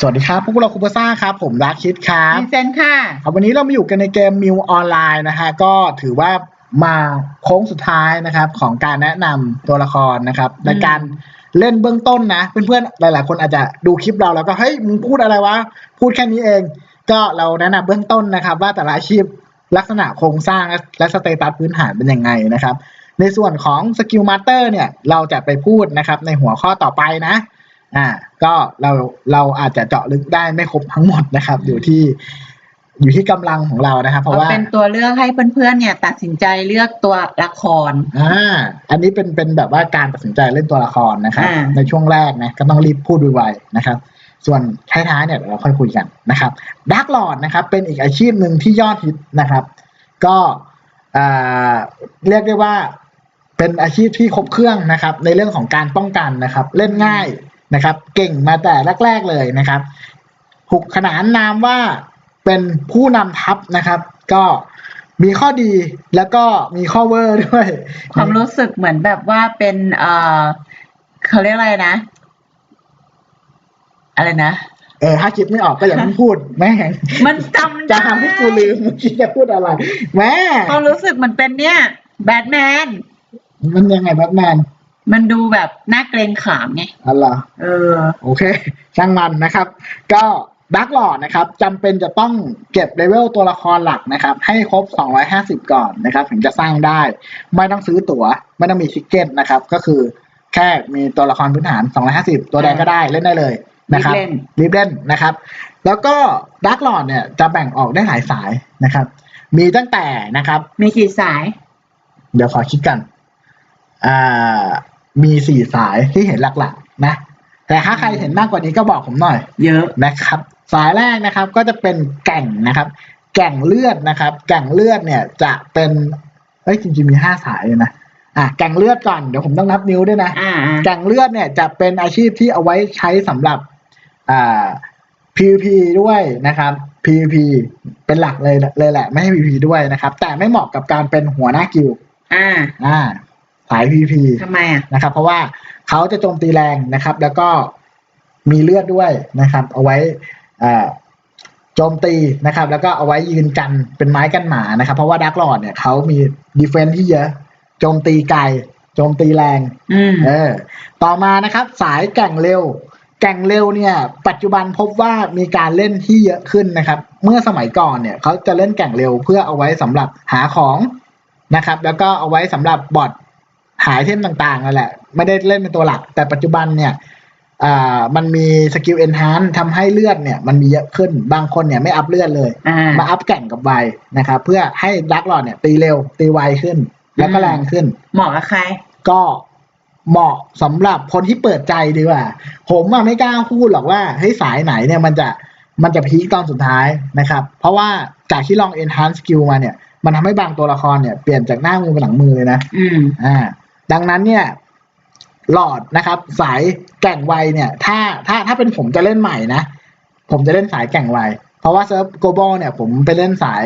สวัสดีครับ พวกเราคูเปอร์ซ่าครับ ผมรักคิดครับมีเซนค่ะครับวันนี้เรามาอยู่กันในเกมมิวออนไลน์นะฮะ ก็ถือว่ามาโค้งสุดท้ายนะครับ ของการแนะนำตัวละครนะครับในการเล่นเบื้องต้นนะ เพื่อนๆ หลายๆ คนอาจจะดูคลิปเราแล้วก็ เฮ้ย มึงพูดอะไรวะ พูดแค่นี้เอง ก็เราแนะนำเบื้องต้นนะครับ ว่าแต่ละอาชีพลักษณะโครงสร้างและและสเตตัสพื้นฐานเป็นยังไงนะครับ ในส่วนของสกิลมาสเตอร์เนี่ย เราจะไปพูดนะครับในหัวข้อต่อไปนะ อ่า ก็เราเราอาจจะเจาะลึกได้ไม่ครบทั้งหมดนะครับ อยู่ที่อยู่ที่กำลังของเรานะครับ เพราะว่าเป็นตัวเลือกให้เพื่อนๆเนี่ย ตัดสินใจเลือกตัวละครอ่าอันนี้เป็นเป็นแบบว่าการตัดสินใจเล่นตัวละครนะครับอ่าในช่วงแรกนะก็ต้องรีบพูดไวๆนะครับ ส่วนท้ายๆเนี่ยเดี๋ยวเราค่อยคุยกันนะครับดักหลอดนะครับ เป็นอีกอาชีพหนึ่งที่ยอดฮิตนะครับ ก็อ่าเรียกได้ว่าเป็นอาชีพที่ครบเครื่องนะครับ ในเรื่องของการป้องกันนะครับ เล่นง่าย นะครับ เก่งมาแต่แรก ๆเลยนะครับถูกขนานนามว่าเป็นผู้นำทัพนะครับ ก็มีข้อดีแล้วก็มีข้อเวอร์ด้วย ความรู้สึกเหมือนแบบว่าเป็นเอ่อเขาเรียกอะไรนะ อะไรนะเออถ้าคิดไม่ออกก็อย่าเพิ่งพูดแม่งมันจำจะได้ทำให้กูลืมเมื่อกี้จะพูดอะไร แม่ความรู้สึกเหมันเป็นเนี่ย แบทแมน มันยังไงแบทแมน มันดูแบบน่าเกรงขามไงอะไรเออ โอเค ช่างมันนะครับ ก็ดักหลอดนะครับจำเป็นจะต้องเก็บเลเวลตัวละครหลักนะครับ ให้ครบ 250 ก่อนนะครับ ถึงจะสร้างได้ ไม่ต้องซื้อตั๋ว ไม่ต้องมีทิกเก็ตนะครับ ก็คือแค่มีตัวละครพื้นฐาน 250 ตัวใดก็ได้เล่นได้เลยนะครับรีบเล่นรีบเล่นนะครับ แล้วก็ดักหลอดเนี่ยจะแบ่งออกได้หลายสายนะครับ มีตั้งแต่นะครับ มีกี่สาย เดี๋ยวขอคิดกันอ่า มีสี่สายที่เห็นหลักๆ นะ แต่ถ้าใครเห็นมากกว่านี้ก็บอกผมหน่อย เยอะนะครับ สายแรกนะครับก็จะเป็นแก่งนะครับ แก่งเลือดนะครับ แก่งเลือดเนี่ยจะเป็นเฮ้ยจริงๆมีห้าสายเลยนะอะแก่งเลือดก่อนเดี๋ยวผมต้องนับนิ้วด้วยนะอ่าแก่งเลือดเนี่ยจะเป็นอาชีพที่เอาไว้ใช้สำหรับอ่า PVP ด้วยนะครับ PVP เป็นหลักเลยเลยแหละ ไม่ให้ PVP ด้วยนะครับ แต่ไม่เหมาะกับการเป็นหัวหน้ากิลด์อ่าอ่า สาย PVP ทำไมอะ นะครับ เพราะว่าเขาจะโจมตีแรงนะครับ แล้วก็มีเลือดด้วยนะครับ เอาไว้อ่าโจมตีนะครับ แล้วก็เอาไว้ยืนกันเป็นไม้กันหมานะครับ เพราะว่าดักลอดเนี่ยเขามีดีเฟนซ์ที่เยอะ โจมตีไกลโจมตีแรง อืม เออ ต่อมานะครับ สายแก่งเร็ว แก่งเร็วเนี่ย ปัจจุบันพบว่ามีการเล่นที่เยอะขึ้นนะครับ เมื่อสมัยก่อนเนี่ยเขาจะเล่นแก่งเร็วเพื่อเอาไว้สำหรับหาของนะครับ แล้วก็เอาไว้สำหรับบอท หายเทมต่างๆนั่นแหละ ไม่ได้เล่นเป็นตัวหลัก แต่ปัจจุบันเนี่ยอ่ามันมีสกิลเอนฮานทำให้เลือดเนี่ยมันมีเยอะขึ้นบางคนเนี่ยไม่อัพเลือดเลยอ่ามาอัพแก่งกับไวนะครับเพื่อให้ดักหลอดเนี่ยตีเร็วตีไวขึ้น แล้วก็อืมแรงขึ้น เหมาะกับใคร ก็เหมาะสำหรับคนที่เปิดใจดีกว่า ผมอะไม่กล้าพูดหรอกว่าเฮ้ยสายไหนเนี่ยมันจะมันจะพีคตอนสุดท้ายนะครับ เพราะว่าจากที่ลอง enhance skill มาเนี่ย มันทำให้บางตัวละครเนี่ยเปลี่ยนจากหน้ามือเป็นหลังมือเลยนะ อืมอ่า ดังนั้นเนี่ยหลอดนะครับ สายแก่งไวเนี่ย ถ้าถ้าถ้าเป็นผมจะเล่นใหม่นะ ผมจะเล่นสายแก่งไว เพราะว่าเซิร์ฟโกบอลเนี่ย ผมไปเล่นสาย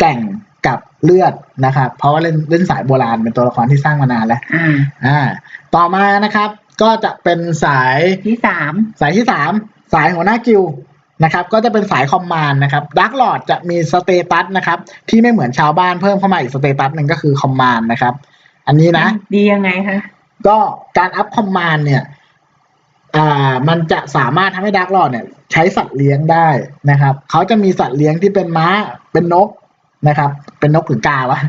แก่งกับเลือดนะครับ เพราะว่าเล่นเล่นสายโบราณเป็นตัวละครที่สร้างมานานแล้วอ่าอ่าต่อมานะครับ ก็จะเป็นสายที่สามสายที่สามสายหัวหน้ากิลด์นะครับ ก็จะเป็นสายคอมมานด์นะครับดักหลอดจะมีสเตตัสนะครับ ที่ไม่เหมือนชาวบ้านเพิ่มเข้ามาอีกสเตตัสหนึ่งก็คือคอมมานด์นะครับ อันนี้นะ ดียังไงคะก็การอัพคอมมานด์เนี่ย อ่า มันจะสามารถทำให้ดักหลอดเนี่ย ใช้สัตว์เลี้ยงได้นะครับ เขาจะมีสัตว์เลี้ยงที่เป็นม้า เป็นนกนะครับ เป็นนกหรือกาวะ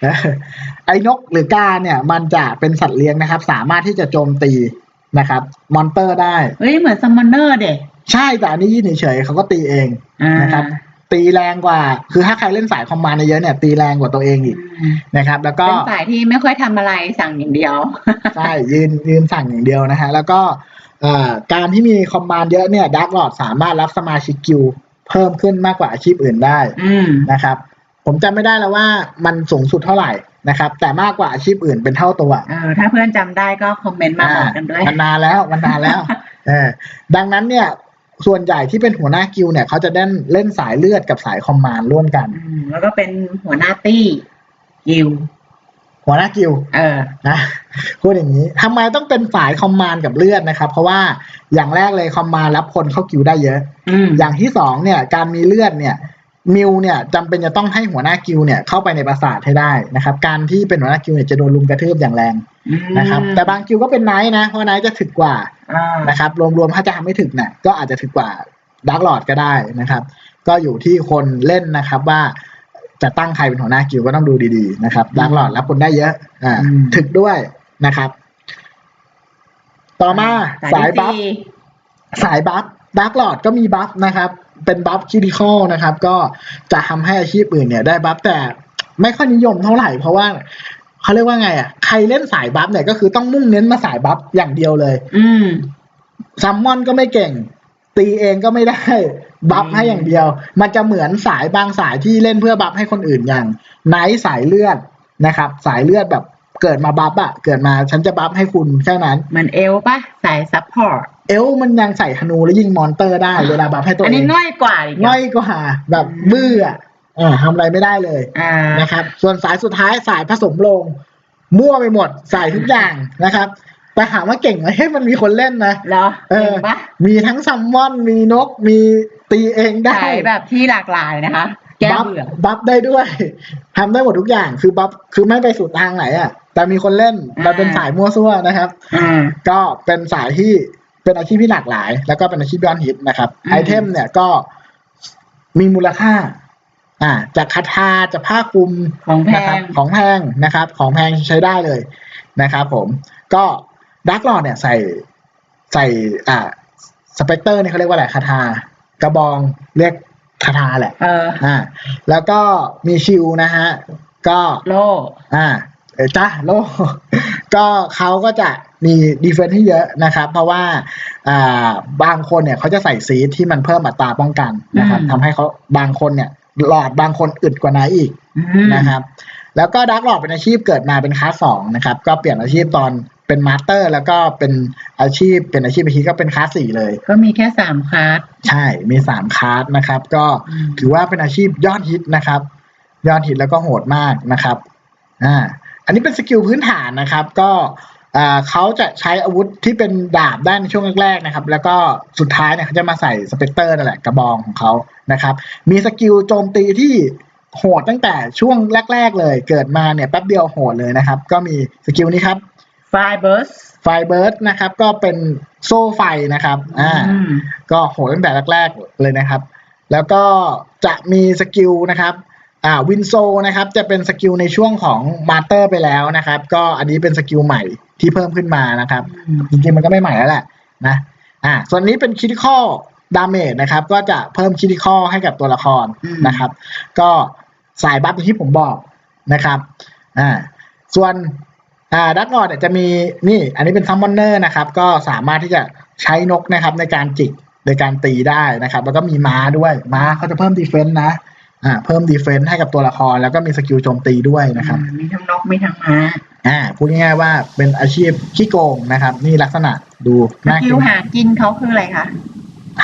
เออไอ้นกหรือกาเนี่ย มันจะเป็นสัตว์เลี้ยงนะครับ สามารถที่จะโจมตีนะครับ มอนเตอร์ได้ เฮ้ย เหมือนซัมมอนเนอร์เด็ใช่แต่อันนี้ยืนเฉยๆเขาก็ตีเองอ่านะครับ ตีแรงกว่า คือถ้าใครเล่นสายคอมมานด์เยอะเนี่ยตีแรงกว่าตัวเองอีกอืมนะครับ แล้วก็เป็นสายที่ไม่ค่อยทำอะไรสั่งอย่างเดียวใช่ยืนยืนสั่งอย่างเดียวนะฮะแล้วก็เอ่อการที่มีคอมมานด์เยอะเนี่ยดักหลอดสามารถรับสมาชิกกิลด์เพิ่มขึ้นมากกว่าอาชีพอื่นได้อืมนะครับ ผมจำไม่ได้แล้วว่ามันสูงสุดเท่าไหร่นะครับ แต่มากกว่าอาชีพอื่นเป็นเท่าตัวเออถ้าเพื่อนจำได้ก็คอมเมนต์มาบอกกันด้วยมันนานแล้วมันนานแล้วเออดังนั้นเนี่ย ส่วนใหญ่ที่เป็นหัวหน้ากิลด์เนี่ยเขาจะเล่นเล่นสายเลือดกับสายคอมมานด์ร่วมกัน อืมแล้วก็เป็นหัวหน้าตี้กิลด์หัวหน้ากิลด์เออ นะ พูดอย่างนี้ทำไมต้องเป็นสายคอมมานด์กับเลือดนะครับ เพราะว่าอย่างแรกเลยคอมมานด์รับคนเข้ากิลด์ได้เยอะ อืมอย่างที่สองเนี่ยการมีเลือดเนี่ยมิวเนี่ยจำเป็นจะต้องให้หัวหน้ากิลด์เนี่ยเข้าไปในปราสาทให้ได้นะครับ การที่เป็นหัวหน้ากิลด์เนี่ยจะโดนลุมกระทืบอย่างแรงนะครับ แต่บางกิลด์ก็เป็นไนท์นะเพราะไนท์จะถึกกว่าอ่า นะครับ รวมๆถ้าจะทำไม่ถึกเนี่ยก็อาจจะถึกกว่าดาร์กลอดก็ได้นะครับ ก็อยู่ที่คนเล่นนะครับว่าจะตั้งใครเป็นหัวหน้ากิลด์ก็ต้องดูดีๆนะครับดาร์กลอดรับคนได้เยอะอ่าถึกด้วยนะครับ ต่อมาสายบัฟที่สายบัฟดาร์กลอดก็มีบัฟนะครับ เป็นบัฟคิดิคอลนะครับ ก็จะทำให้อาชีพอื่นเนี่ยได้บัฟแต่ไม่ค่อยนิยมเท่าไหร่เพราะว่า เขาเรียกว่าไงอะใครเล่นสายบัฟเนี่ยก็คือต้องมุ่งเน้นมาสายบัฟอย่างเดียวเลย อืมซัมมอนก็ไม่เก่ง ตีเองก็ไม่ได้ บัฟให้อย่างเดียว มันจะเหมือนสายบางสายที่เล่นเพื่อบัฟให้คนอื่นอย่างไนท์สายเลือดนะครับ สายเลือดแบบเกิดมาบัฟอะเกิดมาฉันจะบัฟให้คุณแค่นั้นเหมือนเอลปะสายซัพพอร์ตเอลมันยังใส่ธนูแล้วยิงมอนเตอร์ได้เวลาบัฟให้ตัวอันเอนี้งง่อยกว่าอีกเหรอง่อยกว่าแบบบื้อ อะอ่าทำอะไรไม่ได้เลยอ่านะครับ ส่วนสายสุดท้ายสายผสมลง มั่วไปหมดใส่ทุกอย่างนะครับแต่ถามว่าเก่งไหมเฮ้ยมันมีคนเล่นนะเหรอเออเห็นปะมีทั้งซัมมอน มีนก มีตีเองได้สายแบบที่หลากหลายนะคะ แก้บัฟเบื่อบัฟได้ด้วยทำได้หมดทุกอย่าง คือบัฟคือไม่ไปสุดทางไหนอะ แต่มีคนเล่นอ่ามันเป็นสายมั่วซั่วนะครับอ่าก็เป็นสายที่เป็นอาชีพที่หลากหลาย แล้วก็เป็นอาชีพยอดฮิตนะครับอืมไอเทมเนี่ยก็มีมูลค่า อ่าจากคาถาจากผ้าคลุมของแพนะครับง ของแพงนะครับ ของแพงใช้ได้เลยนะครับผมก็ดักลอดเนี่ยใส่ใส่อ่าสเปกเตอร์เนี่ยเขาเรียกว่าอะไรคาถากระบองเรียกคาถาแหละเออ อ่าแล้วก็มีชิลนะฮะก็ โล อ่าเออจ้าโลก็เขาก็จะมีดีเฟนซ์ที่เยอะนะครับ เพราะว่าอ่าบางคนเนี่ยเขาจะใส่ซีดที่มันเพิ่มอัตราป้องกันนะครับอืม ทำให้เขาบางคนเนี่ย หลอดบางคนอึดกว่านั้นอีกอืมนะครับ แล้วก็ดักหลอดเป็นอาชีพเกิดมาเป็นคลาสสองนะครับ ก็เปลี่ยนอาชีพตอนเป็นมาสเตอร์ แล้วก็เป็นอาชีพเป็นอาชีพอาชีพก็เป็นคลาสสี่เลย ก็มีแค่สามคลาสใช่มีสามคลาสนะครับ ก็อืมถือว่าเป็นอาชีพยอดฮิตนะครับ ยอดฮิตแล้วก็โหดมากนะครับอ่าอันนี้เป็นสกิลพื้นฐานนะครับ ก็อ่า เขาจะใช้อาวุธที่เป็นดาบได้ในช่วงแรกๆนะครับ แล้วก็สุดท้ายเนี่ยเขาจะมาใส่สเปกเตอร์นั่นแหละกระบองของเขานะครับ มีสกิลโจมตีที่โหดตั้งแต่ช่วงแรก ๆ เลย เกิดมาเนี่ยแป๊บเดียวโหดเลยนะครับ ก็มีสกิลนี้ครับไฟเบิร์สไฟเบิร์ดนะครับ ก็เป็นโซ่ไฟนะครับอ่าอืมก็โหดตั้งแต่แรก ๆ เลยนะครับ แล้วก็จะมีสกิลนะครับ อ่าวินโซนะครับจะเป็นสกิลในช่วงของมาสเตอร์ไปแล้วนะครับ ก็อันนี้เป็นสกิลใหม่ที่เพิ่มขึ้นมานะครับ จริงๆมันก็ไม่ใหม่แล้วแหละนะอ่าส่วนนี้เป็นคิ t ิคอลดาเมจนะครับก็จะเพิ่มคิ t ิคอลให้กับตัวละครนะครับ ก็สายบัฟอย่างที่ผมบอกนะครับอ่าส่วนอ่าดักนอดจะมีนี่อันนี้เป็นซัมมอนเนอร์นะครับ ก็สามารถที่จะใช้นกนะครับในการจิกในการตีได้นะครับ แล้วก็มีม้าด้วยม้าเขาจะเพิ่มดีเฟนต์นะ อ่าเพิ่มดีเฟนต์ให้กับตัวละคร แล้วก็มีสกิลโจมตีด้วยนะครับอืมมีทั้งนกมีทั้งม้าอ่าพูดง่ายๆว่าเป็นอาชีพขี้โกงนะครับ นี่ลักษณะดูสน่ากิกิลนหากินเขาคืออะไรคะ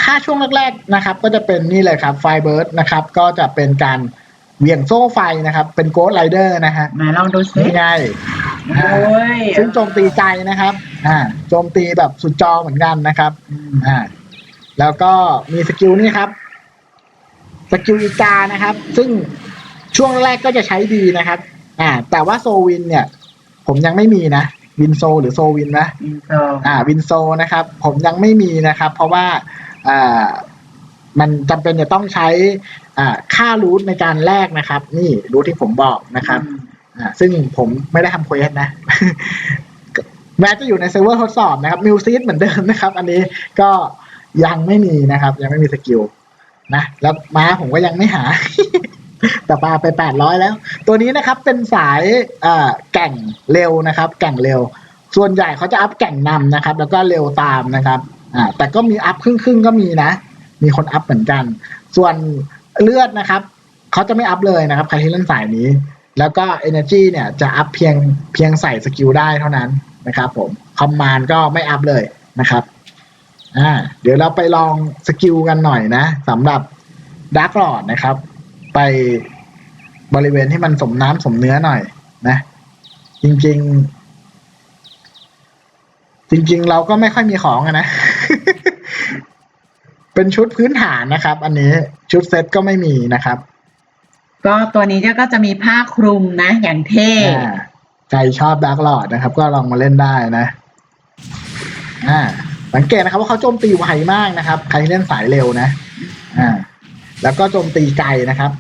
ถ้าช่วงแรกๆนะครับ ก็จะเป็นนี่เลยครับไฟเบิร์ดนะครับ ก็จะเป็นการเหวี่ยงโซ่ไฟนะครับ เป็นโกดไรเดอร์นะฮะมาลองดูสินี่ไงโอ้ยซึ่งโจมตีใจนะครับ อ่า โจมตีแบบสุดจอเหมือนกันนะครับ อืมอ่า แล้วก็มีสกิลนี่ครับ สกิลอีกานะครับ ซึ่งช่วงแรกก็จะใช้ดีนะครับ อ่า แต่ว่าโซวินเนี่ย ผมยังไม่มีนะวินโซหรือโซวินนะอินโซอ่าวินโซนะครับ ผมยังไม่มีนะครับ เพราะว่าอ่ามันจำเป็นจะต้องใช้อ่าค่ารูทในการแลกนะครับ นี่รูทที่ผมบอกนะครับอืมอ่าซึ่งผมไม่ได้ทำเควสนะแม้จะอยู่ในเซิร์ฟเวอร์ทดสอบนะครับมิวซีดเหมือนเดิมนะครับ อันนี้ก็ยังไม่มีนะครับ ยังไม่มีสกิล นะแล้วม้าผมก็ยังไม่หา แต่ปลาไปแปดร้อยแล้ว ตัวนี้นะครับเป็นสายแก่งเร็วนะครับ แก่งเร็ว ส่วนใหญ่เขาจะอัพแก่งนำนะครับ แล้วก็เร็วตามนะครับอ่าแต่ก็มีอัพครึ่งครึ่งก็มีนะ มีคนอัพเหมือนกัน ส่วนเลือดนะครับเขาจะไม่อัพเลยนะครับใครที่เล่นสายนี้ แล้วก็ Energy เนี่ยจะอัพเพียงเพียงใส่สกิลได้เท่านั้นนะครับผมคอมมานด์ก็ไม่อัพเลยนะครับ อ่า เดี๋ยวเราไปลองสกิลกันหน่อยนะสำหรับด a r k ก o อ d นะครับ ไปบริเวณที่มันสมน้ำสมเนื้อหน่อยนะ จริง ๆ จริง ๆ เราก็ไม่ค่อยมีของอะนะ เป็นชุดพื้นฐานนะครับ อันนี้ชุดเซ็ตก็ไม่มีนะครับ ก็ตัวนี้ก็จะมีผ้าคลุมนะ อย่างเท่อ่าใครชอบดาร์กลอดนะครับ ก็ลองมาเล่นได้นะ อ่า สังเกตนะครับว่าเขาโจมตีไวมากนะครับ ใครที่เล่นสายเร็วนะ อ่า แล้วก็โจมตีไกลนะครับ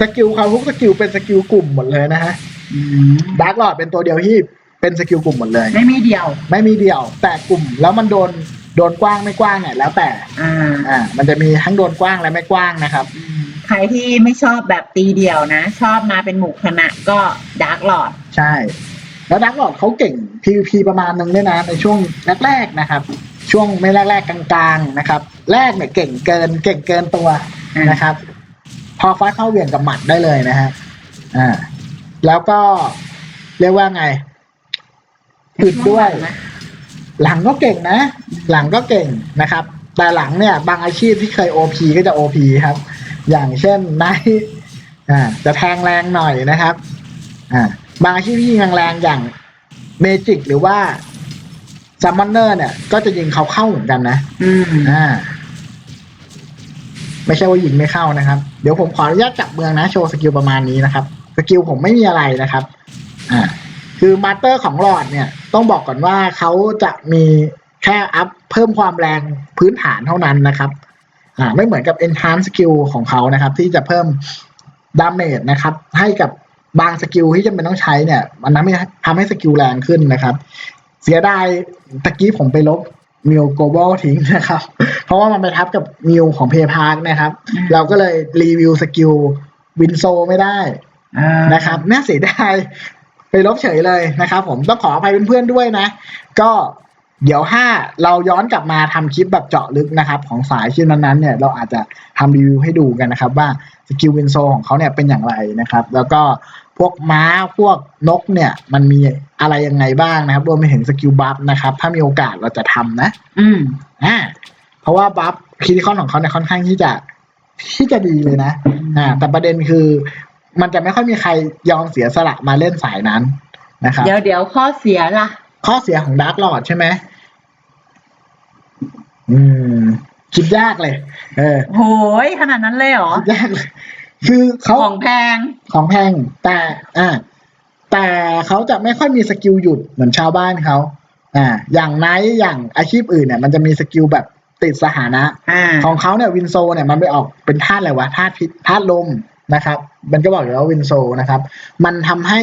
สกิลเขาทุกสกิลเป็นสกิลกลุ่มหมดเลยนะฮะอืมดาร์กลอดเป็นตัวเดียวที่เป็นสกิลกลุ่มหมดเลย ไม่มีเดียว ไม่มีเดี่ยว แต่กลุ่มแล้วมันโดนโดนกว้างไม่กว้างเนี่ยแล้วแต่อ่าอ่า มันจะมีทั้งโดนกว้างและไม่กว้างนะครับอืมใครที่ไม่ชอบแบบตีเดี่ยวนะ ชอบมาเป็นหมู่คณะก็ดาร์กหลอดใช่ แล้วดักหลอดเขาเก่ง PVP ประมาณนึงด้วยนะในช่วงแรกๆนะครับ ช่วงไม่แรกๆกลางๆนะครับ แรกเนี่ยเก่งเกินเก่งเกินตัวนะครับ พอฟ้าเข้าเวียงกับหมัดได้เลยนะฮะอ่าแล้วก็เรียกว่าไงอึดด้วย หลังก็เก่งนะ หลังก็เก่งนะครับ แต่หลังเนี่ย บางอาชีพที่เคย OP ก็จะ OP ครับ อย่างเช่นนท์อ่าจะแทงแรงหน่อยนะครับ อ่า บางอาชีพที่ยิงแรงๆอย่างเมจิกหรือว่าซัมมอนเนอร์เนี่ย ก็จะยิงเขาเข้าเหมือนกันนะ อืมอ่า ไม่ใช่ว่ายิงไม่เข้านะครับ เดี๋ยวผมขออนุญาตจับเมืองนะ โชว์สกิลประมาณนี้นะครับ สกิลผมไม่มีอะไรนะครับ อ่า คือมาสเตอร์ของหลอดเนี่ย ต้องบอกก่อนว่าเขาจะมีแค่อัพเพิ่มความแรงพื้นฐานเท่านั้นนะครับ อ่า ไม่เหมือนกับ enhance skill ของเขานะครับ ที่จะเพิ่มดาเมจนะครับ ให้กับ บางสกิลที่จำเป็นต้องใช้เนี่ย มันทำให้ทำให้สกิลแรงขึ้นนะครับ เสียดายตะกี้ผมไปลบมิวโกลบอลทิ้งนะครับ เพราะว่ามันไปทับกับมิวของเพย์พาร์นะครับอืมเราก็เลยรีวิวสกิลวินโซไม่ได้อ่านะครับน่าเสียดายไปลบเฉยเลยนะครับ ผมต้องขออภัยเพื่อนๆด้วยนะ ก็เดี๋ยวถ้าเราย้อนกลับมาทำคลิปแบบเจาะลึกนะครับ ของสายชิ้นนั้นๆเนี่ยเราอาจจะทำรีวิวให้ดูกันนะครับ ว่าสกิลวินโซของเขาเนี่ยเป็นอย่างไรนะครับ แล้วก็ พวกม้าพวกนกเนี่ย มันมีอะไรยังไงบ้างนะครับรวมไปถึงสกิลบัฟนะครับ ถ้ามีโอกาสเราจะทำนะ อืมอ่าเพราะว่าบัฟคิดคอนของเขาเนี่ยค่อนข้างที่จะที่จะดีเลยนะ อ่า แต่ประเด็นคือ มันจะไม่ค่อยมีใครยอมเสียสละมาเล่นสายนั้นนะครับเดี๋ยวเดี๋ยวข้อเสียล่ะ ข้อเสียของดาร์กลอดใช่ไหมอืมคิดยากเลย เออโหยขนาดนั้นเลยเหรอคิดยากเลย คือเขาของแพงของแพงแต่อ่าแต่เขาจะไม่ค่อยมีสกิลหยุดเหมือนชาวบ้านเขาอ่า อย่างไนท์อย่างอาชีพอื่นเนี่ย มันจะมีสกิลแบบติดสถานะอ่าของเขาเนี่ยวินโซเนี่ยมันไปออกเป็นธาตุอะไรวะธาตุพิษธาตุลมนะครับ มันก็บอกอยู่แล้ววินโซนะครับ มันทำให้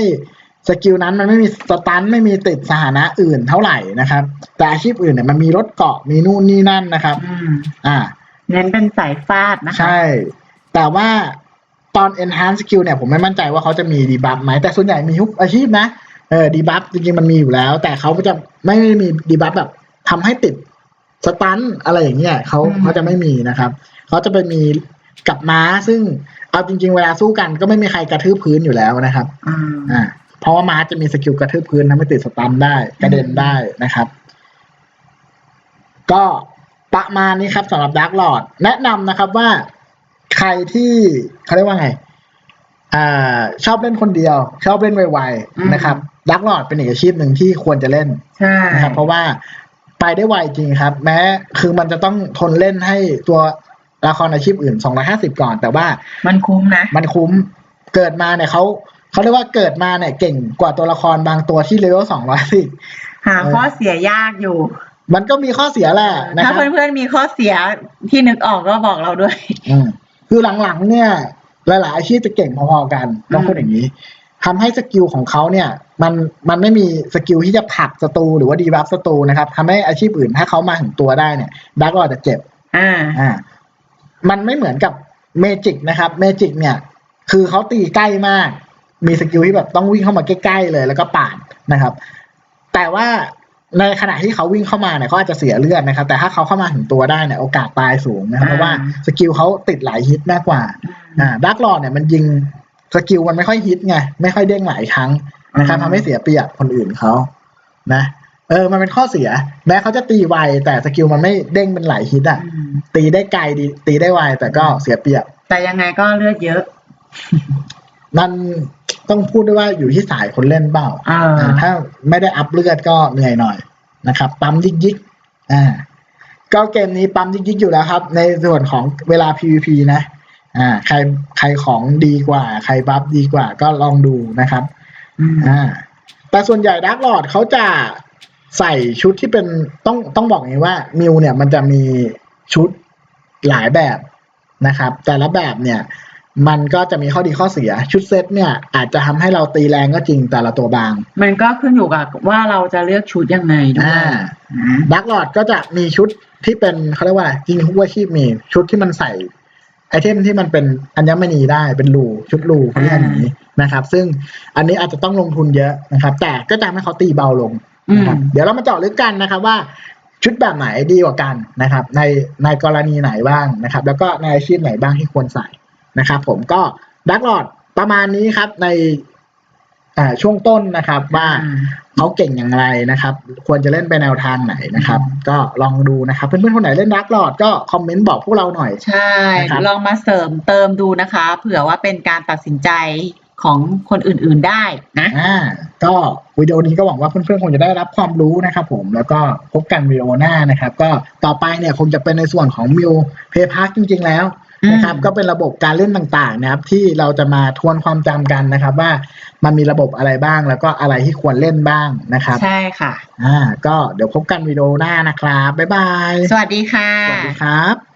สกิลนั้นมันไม่มีสตันไม่มีติดสถานะอื่นเท่าไหร่นะครับ แต่อาชีพอื่นเนี่ยมันมีรถเกาะมีนู่นนี่นั่นนะครับอืมอ่าเน้นเป็นสายฟาดนะคะใช่ แต่ว่า ตอน enhance skill เนี่ยผมไม่มั่นใจว่าเขาจะมีดีบัฟไหมแต่ส่วนใหญ่มีทุกอาชีพนะเออดีบัฟจริงๆมันมีอยู่แล้ว แต่เขาจะไม่ได้มีดีบัฟแบบทำให้ติดสตันอะไรอย่างเงี้ยเขาอืมเขาจะไม่มีนะครับเขาจะไปมีกับม้าซึ่งเอาจริง ๆ เวลาสู้กันก็ไม่มีใครกระทืบพื้นอยู่แล้วนะครับอ่าอ่าเพราะว่าม้าจะมีสกิลกระทืบพื้นทำให้ติดสตันได้กระเด็นได้นะครับ ก็ประมาณนี้ครับสำหรับดาร์กลอดแนะนำนะครับว่า ใครที่เขาเรียกว่าไงอ่าชอบเล่นคนเดียว ชอบเล่นไวอืมๆนะครับดาร์กลอดเป็นอีกอาชีพหนึ่งที่ควรจะเล่นใช่นะครับเพราะว่าไปได้ไวจริงครับ แม้คือมันจะต้องทนเล่นให้ตัวละครอาชีพอื่น 250 ก่อน แต่ว่ามันคุ้มนะ มันคุ้มเกิดมาเนี่ยเขาเขาเรียกว่าเกิดมาเนี่ยเก่งกว่าตัวละครบางตัวที่เลเวล210หาข้อเสียยากอยู่ มันก็มีข้อเสียแหละนะคถ้ารับเพื่อนๆมีข้อเสียที่นึกออกก็บอกเราด้วยอืม คือหลังๆ เนี่ย หลายๆอาชีพจะเก่งพอๆกันต้องพูดอย่างนี้ทำให้สกิลของเขาเนี่ย มันมันไม่มีสกิลที่จะผลักศัตรูหรือว่าดีบัฟศัตรูนะครับทำให้อาชีพอื่นถ้าเขามาถึงตัวได้เนี่ยดักก็อาจจะเจ็บ อ่าอ่า มันไม่เหมือนกับเมจิกนะครับเมจิกเนี่ย คือเขาตีใกล้มาก มีสกิลที่แบบต้องวิ่งเข้ามาใกล้ๆเลยแล้วก็ปาดนะครับ แต่ว่า ในขณะที่เขาวิ่งเข้ามาเนี่ยเขาอาจจะเสียเลือดนะครับ แต่ถ้าเขาเข้ามาถึงตัวได้เนี่ยโอกาสตายสูงนะครับอ่าเพราะว่าสกิลเขาติดหลายฮิตมากกว่าอ่าดักลอดเนี่ยมันยิงสกิลมันไม่ค่อยฮิตไงไม่ค่อยเด้งหลายครั้งนะครับอืมทำให้เสียเปรียบคนอื่นเขานะเออ มันเป็นข้อเสีย แม้เขาจะตีไว แต่สกิลมันไม่เด้งเป็นหลายฮิตอะอืมตีได้ไกลดีตีได้ไว แต่ก็เสียเปรียบ แต่ยังไงก็เลือดเยอะ มันต้องพูดด้วยว่าอยู่ที่สายคนเล่นเปล่าอ่าอ่า ถ้าไม่ได้อัพเลือดก็เหนื่อยหน่อยนะครับ ปั๊มยิกยิกๆอ่า ก็เกมนี้ปั๊มยิกยิกๆอยู่แล้วครับ ในส่วนของเวลา PVP นะ อ่า ใครใครของดีกว่า ใครบัฟดีกว่าก็ลองดูนะครับ อืมอ่าแต่ส่วนใหญ่ดักลอดเขาจะใส่ชุดที่เป็นต้องต้องบอกอย่างนี้ว่ามิวเนี่ยมันจะมีชุดหลายแบบนะครับ แต่ละแบบเนี่ย มันก็จะมีข้อดีข้อเสียชุดเซตเนี่ยอาจจะทำให้เราตีแรงก็จริงแต่ละตัวบาง มันก็ขึ้นอยู่กับว่าเราจะเลือกชุดยังไงด้วยอ่านะดักลอดก็จะมีชุดที่เป็นเขาเรียกว่าอะไรจริงทุกอาชีพมีชุดที่มันใส่ไอเทมที่มันเป็นอัญมณีได้เป็นรูชุดรูเขาเรียกอย่างนี้นะครับ ซึ่งอันนี้อาจจะต้องลงทุนเยอะนะครับ แต่ก็จะทำให้เขาตีเบาลงอืมนะครับเดี๋ยวเรามาเจาะลึกกันนะครับว่าชุดแบบไหนดีกว่ากันนะครับ ในในกรณีไหนบ้างนะครับ แล้วก็ในอาชีพไหนบ้างที่ควรใส่ นะครับผมก็ดักลอดประมาณนี้ครับในอ่าช่วงต้นนะครับว่าอ่าเขาเก่งอย่างไรนะครับ ควรจะเล่นไปแนวทางไหนนะครับอืมก็ลองดูนะครับ เพื่อนๆคนไหนเล่นดักลอดก็คอมเมนต์บอกพวกเราหน่อย ใช่นะครับลองมาเสริมเติมดูนะคะ เผื่อว่าเป็นการตัดสินใจของคนอื่นๆได้นะอ่าก็วิดีโอนี้ก็หวังว่าเพื่อนๆคงจะได้รับความรู้นะครับผมแล้วก็พบกันวิดีโอหน้านะครับ ก็ต่อไปเนี่ยคงจะเป็นในส่วนของมิวเพย์พาร์คจริง ๆ แล้ว นะครับอืมก็เป็นระบบการเล่นต่างๆนะครับ ที่เราจะมาทวนความจำกันนะครับ ว่ามันมีระบบอะไรบ้างแล้วก็อะไรที่ควรเล่นบ้างนะครับ ใช่ค่ะอ่าก็เดี๋ยวพบกันวิดีโอหน้านะครับบ๊ายบายสวัสดีค่ะสวัสดีครับ